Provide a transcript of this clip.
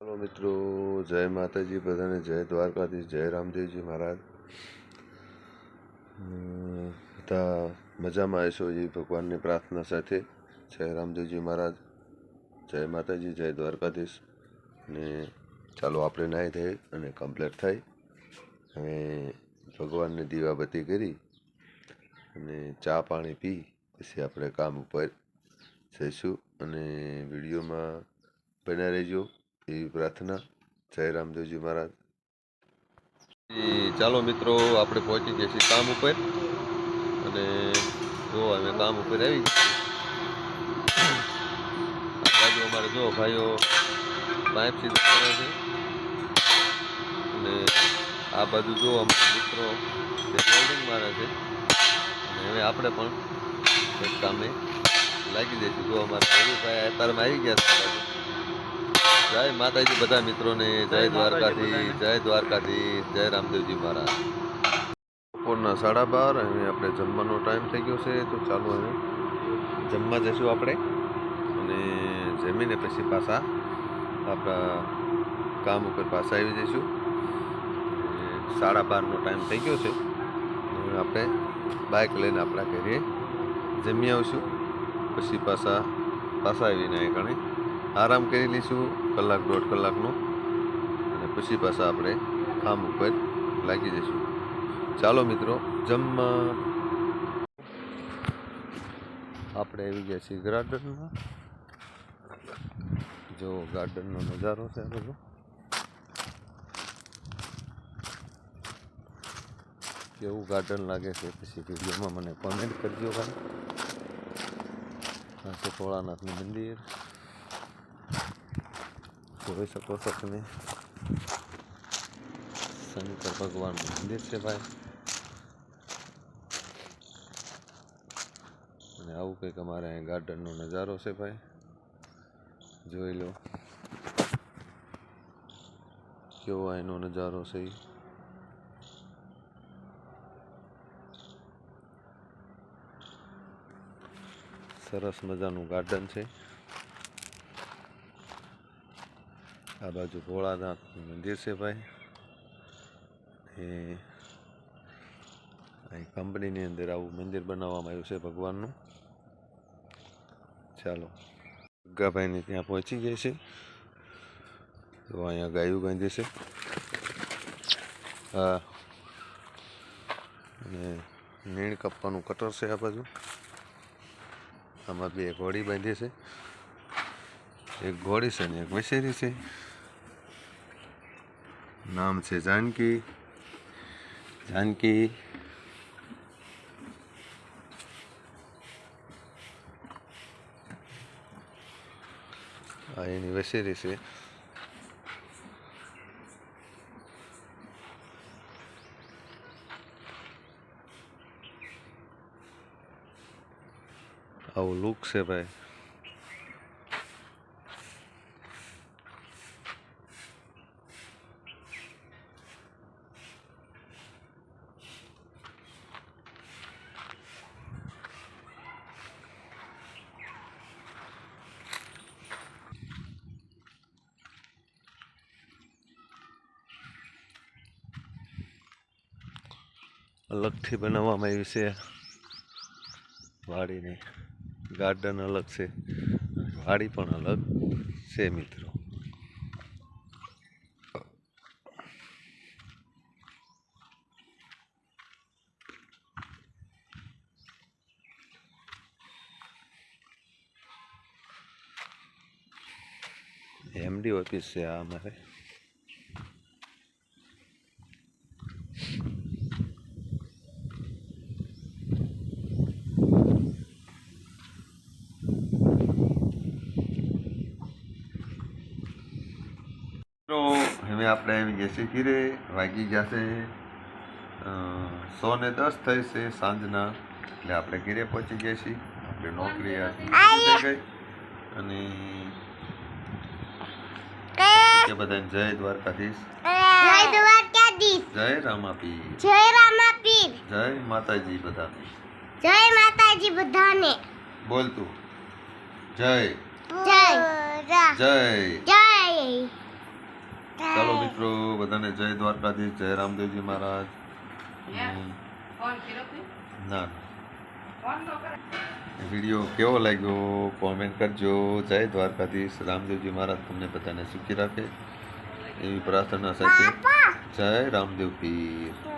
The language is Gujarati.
હલો મિત્રો, જય માતાજી બધાને, જય દ્વારકાધીશ, જય રામદેવજી મહારાજ. બધા મજામાં હશો એ ભગવાનની પ્રાર્થના સાથે. જય રામદેવજી મહારાજ, જય માતાજી, જય દ્વારકાધીશ. ને ચાલો આપણે નાહી થઈ અને કમ્પ્લીટ થઈ હવે ભગવાનને દીવાબત્તી કરી અને ચા પાણી પી, પછી આપણે કામ ઉપર જઈશું. અને વિડીયોમાં બન્યા રહેજો. એવી પ્રાર્થના. જય રામદેવજી મહારાજ. ચાલો મિત્રો, આપણે પહોંચી ગયા છીએ કામ ઉપર. અને જો અમે કામ ઉપર આવી બાજુ અમારે જો ભાઈઓ પાઇપ સીધો કરે છે. અને આ બાજુ જો અમારા મિત્રો જે વેલ્ડિંગ મારે છે. અને હવે આપણે પણ કામે લાગી જઈશું. જો અમારા ભાઈ અત્યારમાં આવી ગયા છે. જય માતાજી બધા મિત્રોને જય દ્વારકાથી જય દ્વારકાથી જય રામદેવજી મહારાજ. બપોરના સાડા બાર અને આપણે જમવાનો ટાઈમ થઈ ગયો છે તો ચાલો હવે જમવા જઈશું આપણે. અને જમીને પછી પાછા આપણા કામ ઉપર પાછા આવી જઈશું. સાડા બારનો ટાઈમ થઈ ગયો છે. આપણે બાઇક લઈને આપણા ઘરે જમી આવશું. પછી પાછા પાછા આવીને અહીં કણે આરામ કરી લઈશું કલાક દોઢ કલાકનો. અને પછી પાછા આપણે કામ ઉપર લાગી જઈશું. ચાલો મિત્રો, જમવા. આપણે આવી ગયા છીએ ગાર્ડનમાં. જો ગાર્ડનનો નજારો છે આ બધો. કેવું ગાર્ડન લાગે છે પછી વિડીયોમાં મને કોમેન્ટ કરજો ભાઈ. આ મંદિર. જોઈ શકો છો તમે શંકર ભગવાનનું મંદિર છે ભાઈ અને આવું કંઈક અમારે અહીં ગાર્ડનનો નજારો છે ભાઈ જોઈ લો કેવો અહીંનો નજારો છે સરસ મજાનું ગાર્ડન છે આ બાજુ ભોળાનાથનું મંદિર છે ભાઈ. એ અહીં કંપનીની અંદર આવું મંદિર બનાવવામાં આવ્યું છે ભગવાનનું. ચાલો. ગગાભાઈને ત્યાં પહોંચી જાય છે. તો અહીંયા ગાયું ગાંધી છે. હા. અને નીણ કાપવાનું કટર છે આ બાજુ. આમાં બે ઘોડી બાંધી છે. એક ઘોડી છે ને એક વસેરી છે. નામ છે જાનકી જાનકી આ એની વસેરી છે આવું અલગથી બનાવવામાં આવ્યું છે. વાડીને ગાર્ડન અલગ છે. વાડી પણ અલગ છે મિત્રો. એમડી ઓફિસ છે આ અમારે મિત્રો આપણે આવી જશે ઘીરે વાગી ગયા છે સો ને દસ થઈ છે સાંજના. એટલે આપણે ઘીરે પહોંચી ગયા છીએ. આપણે નોકરી ગઈ. અને કે બધાને જય દ્વારકાધીશ. જય દ્વારકાધીશ. જય રામાપી જય રામાપીર. જય માતાજી બધાને. જય માતાજી બધાને. બોલ તું. જય. જય. જય. જય. બધાને જય દ્વારકાધીશ જય રામદેવજી મહારાજ. ના. વીડિયો કેવો લાગ્યો? કોમેન્ટ કરજો. જય દ્વારકાધીશ રામદેવજી મહારાજ તમને બધાને સુખી રાખે. એવી પ્રાર્થના સાથે જય રામદેવ પીર.